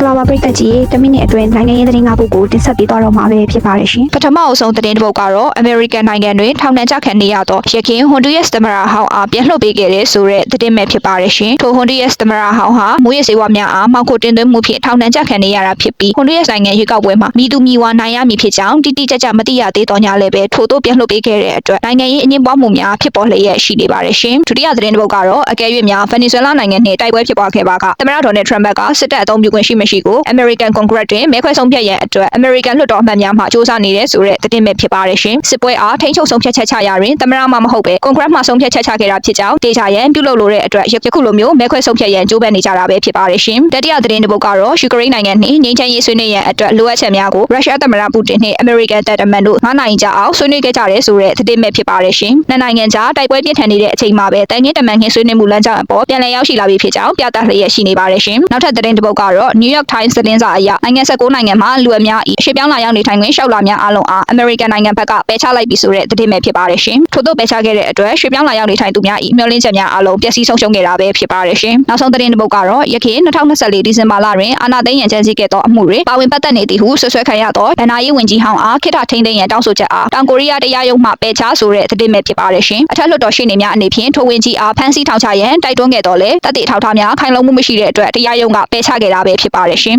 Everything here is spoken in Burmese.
္ဂလာပါပရိသတ်ကြီးတမိနစ်အတွင်းနိုင်ငံရေးသတင်း၅ပုဒ်ကိုတင်ဆက်ပေးသွားတော့မှာပဲဖြစ်ပါတယ်ရှင်ပထမအဆုံးသတင်းတစ်ပုဒ်ကတော့ American နိုင်ငံတွင်ထောင်ဒဏ်ကျခံနေရသောရခင် Honduras သမ္မတဟောင်းအားပြန်လွှတ်ပေးခဲ့တဲ့ဆိုတဲ့သတင်းပဲဖြစ်ပါတယ်ရှင်။ထို Honduras သမ္မတဟောင်းဟာမူရစေဝါများအားမှောက်ကိုတင်သွင်းမှုဖြင့်ထောင်ဒဏ်ကျခံနေရတာဖြစ်ပြီး Honduras နိုင်ငံရွေးကောက်ပွဲမှာမိသူမိဝါနိုင်ရမည်ဖြစ်ကြောင်းတိတိကျကျမသိရသေးတော့ညလည်းပဲထို့သို့ပြန်လွှတ်ပေးခဲ့တဲ့အတွက်နိုင်ငံရေးအငြင်းပွားမှုများဖြစ်ပေါ်လျက်ရှိနေပါတယ်ရှင်။ဒုတိယသတင်းတစ်ပုဒ်ကတော့အကယ်၍များ Venezuela နိုင်ငံနှင့်တိုက်ပွဲဖြစ်ပွားခဲ့ပါကသမ္မတဒေါ်နယ်ထရမ့်ကစစ်တပ်အုံပြုခွင့်ရှိမရှိကို American Congress တွင်မဲခွဲဆုံးဖြတ်ရန်အတွက် American လွှတ်တော်အမတ်များမှစ조사နေတဲ့ဆိုတဲ့သတင်းပဲဖြစ်ပါတယ်ရှင်စစ်ပွဲအားထိန်းချုပ်ဆုံးဖြတ်ချက်ချရာတွင်သမ္မတမှမဟုတ်ပဲ Congress မှဆုံးဖြတ်ချက်ချခဲ့တာဖြစ်ကြောင်းဒေတာရန်ပြုလုပ်လိုတဲ့အတွက်ယခုလိုမျိုးမဲခွဲဆုံးဖြတ်ရန်ကြိုးပမ်းနေကြတာပဲဖြစ်ပါတယ်ရှင်တတိယသတင်းတစ်ပုဒ်ကတော့ယူကရိန်းနိုင်ငံနှင့်ငြိမ်းချမ်းရေးဆွေးနွေးရန်အတွက်လိုအပ်ချက်များကိုရုရှားသမ္မတပူတင်နှင့် American တပ်တမန်တို့9နိုင်ကြာအောင်ဆွေးနွေးခဲ့ကြတယ်ဆိုတဲ့သတင်းပဲဖြစ်ပါတယ်ရှင်နှစ်နိုင်ငံကြားတိုက်ပွဲပြင်းထန်နေတဲ့အချိန်မှာပဲတန်ငင်းတမန်ခင်းဆွေးနွေးမှုလမ်းကြောင်းအပေါ်ပြန်လည်ရောက်ရှိလာပြီဖြစ်ကြောင်းပြသလျက်ရှိနေပါတယ်ရှင်နောက်ထပ်သတင်းတစ်ပုဒ်ကတော့ New York Times သတင်းစာအရနိုင်ငံ19နိုင်ငံမှာလူအများဤရှေ့ပြောင်းလာရောက်နေထိုင်ခွင့်ရှောက်လာများအားလုံးအား American နိုင်ငံဘက်ကပယ်ချလိုက်ပြီဆိုတဲ့သတင်းပဲဖြစ်ပါတယ်ရှင်ထို့သောပယ်ချခဲ့တဲ့အတွက်ရှေ့ပြောင်းလာရောက်နေထိုင်သူများဤမျှော်လင့်ချက်များအားလုံးပျက်စီးဆုံးရှုံးခဲ့တာပဲဖြစ်ပါတယ်ရှင်နောက်ဆုံးသတင်းတစ်ပုဒ်ကတော့ယခင်2024ဒီဇင်ဘာလတွင်အာဏာသိမ်းရန်ကြံစည်ခဲ့သောအမှုတွေပါဝင်ပတ်သက်နေသည်ဟုဆွဆွဲခံရသောဗန်နာရေးဝန်ကြီးဟောင်းအားခိတထိန်းသိမ်းရန်တောင်းဆိုချက်အားတောင်ကိုရီးယားတရားရုံးမှပယ်ချဆိုတဲ့သတင်းပဲဖြစ်ပါတယ်ရှင်အထက်လွှတ်တော်ရှေ့နေများအနေဖြင့်ထိုဝန်ကြီးအားဖမ်းဆီးထောင်ချရန်တိုက်တွန်းခဲ့တော်လဲတပ်တွေထောက်ထားများခိုင်လုံမှုမရှိတဲ့အတွက်တရားရုံးကပယ်ချခဲ့တာပဲဖြစ်ပါတယ်ရှင်